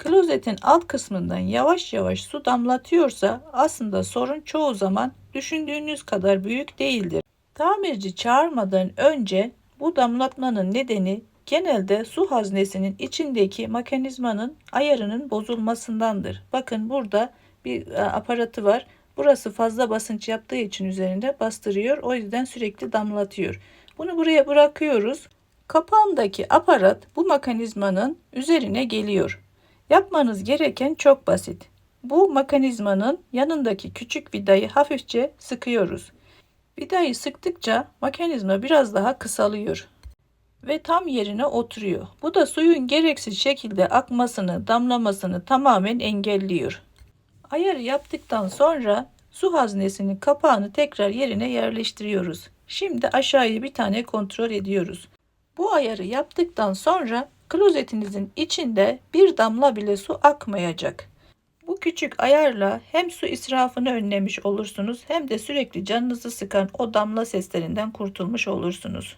klozetin alt kısmından yavaş yavaş su damlatıyorsa aslında sorun çoğu zaman düşündüğünüz kadar büyük değildir. Tamirci çağırmadan önce bu damlatmanın nedeni genelde su haznesinin içindeki mekanizmanın ayarının bozulmasındandır. Bakın burada bir e, aparatı var. Burası fazla basınç yaptığı için üzerinde bastırıyor. O yüzden sürekli damlatıyor. Bunu buraya bırakıyoruz. Kapağındaki aparat bu mekanizmanın üzerine geliyor. Yapmanız gereken çok basit. Bu mekanizmanın yanındaki küçük vidayı hafifçe sıkıyoruz. Vidayı sıktıkça mekanizma biraz daha kısalıyor ve tam yerine oturuyor. Bu da suyun gereksiz şekilde akmasını, damlamasını tamamen engelliyor. Ayarı yaptıktan sonra su haznesinin kapağını tekrar yerine yerleştiriyoruz. Şimdi aşağıya bir tane kontrol ediyoruz. Bu ayarı yaptıktan sonra klozetinizin içinde bir damla bile su akmayacak. Bu küçük ayarla hem su israfını önlemiş olursunuz hem de sürekli canınızı sıkan o damla seslerinden kurtulmuş olursunuz.